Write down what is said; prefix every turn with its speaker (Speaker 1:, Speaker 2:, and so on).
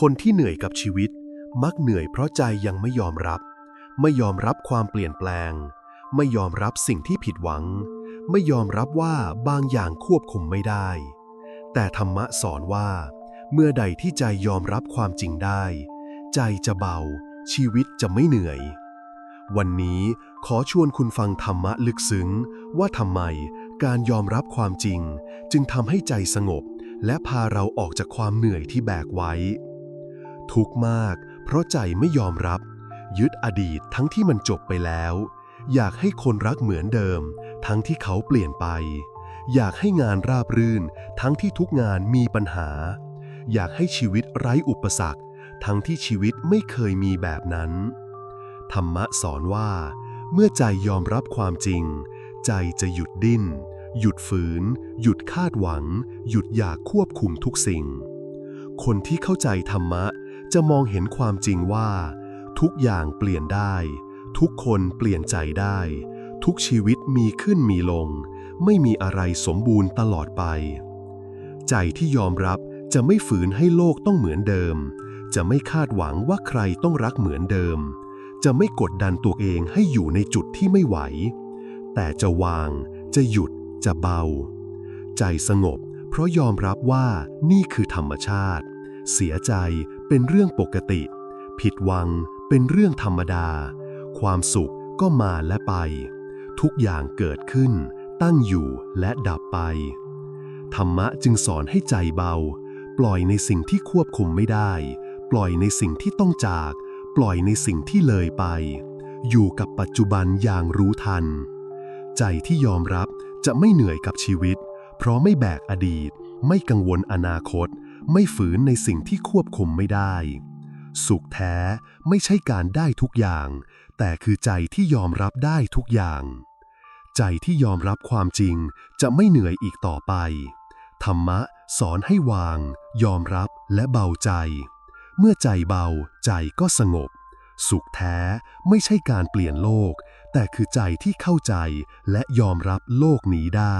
Speaker 1: คนที่เหนื่อยกับชีวิต มักเหนื่อยเพราะใจยังไม่ยอมรับ ไม่ยอมรับความเปลี่ยนแปลง ไม่ยอมรับสิ่งที่ผิดหวัง ไม่ยอมรับว่าบางอย่างควบคุมไม่ได้ แต่ธรรมะสอนว่า เมื่อใดที่ใจยอมรับความจริงได้ ใจจะเบา ชีวิตจะไม่เหนื่อย วันนี้ขอชวนคุณฟังธรรมะลึกซึ้ง ว่าทำไมการยอมรับความจริง จึงทำให้ใจสงบและพาเราออกจากความเหนื่อยที่แบกไว้ ทุกข์มาก เพราะใจไม่ยอมรับ ยึดอดีตทั้งที่มันจบไปแล้ว อยากให้คนรักเหมือนเดิม ทั้งที่เขาเปลี่ยนไป อยากให้งานราบรื่น ทั้งที่ทุกงานมีปัญหา อยากให้ชีวิตไร้อุปสรรค ทั้งที่ชีวิตไม่เคยมีแบบนั้น ธรรมะสอนว่า เมื่อใจยอมรับความจริง ใจจะหยุดดิ้น หยุดฝืน หยุดคาดหวัง หยุดอยากควบคุมทุกสิ่งคนที่เข้าใจธรรมะ จะมองเห็นความจริงว่า ทุกอย่างเปลี่ยนได้ ทุกคนเปลี่ยนใจได้ ทุกชีวิตมีขึ้นมีลง ไม่มีอะไรสมบูรณ์ตลอดไป ใจที่ยอมรับจะไม่ฝืนให้โลกต้องเหมือนเดิม จะไม่คาดหวังว่าใครต้องรักเหมือนเดิม จะไม่กดดันตัวเองให้อยู่ในจุดที่ไม่ไหว แต่จะวาง จะหยุด จะเบา ใจสงบ เพราะยอมรับว่านี่คือธรรมชาติ เสียใจ เป็นเรื่องปกติ ผิดหวังเป็นเรื่องธรรมดา ความสุขก็มาและไป ทุกอย่างเกิดขึ้น ตั้งอยู่และดับไป ธรรมะจึงสอนให้ใจเบา ปล่อยในสิ่งที่ควบคุมไม่ได้ ปล่อยในสิ่งที่ต้องจาก ปล่อยในสิ่งที่เลยไป อยู่กับปัจจุบันอย่างรู้ทัน ใจที่ยอมรับจะไม่เหนื่อยกับชีวิต เพราะไม่แบกอดีต ไม่กังวลอนาคต ไม่ฝืนในสิ่งที่ควบคุมไม่ได้ สุขแท้ไม่ใช่การได้ทุกอย่าง แต่คือใจที่ยอมรับได้ทุกอย่าง ใจที่ยอมรับความจริงจะไม่เหนื่อยอีกต่อไป ธรรมะสอนให้วาง ยอมรับและเบาใจ เมื่อใจเบาใจก็สงบ สุขแท้ไม่ใช่การเปลี่ยนโลก แต่คือใจที่เข้าใจและยอมรับโลกนี้ได้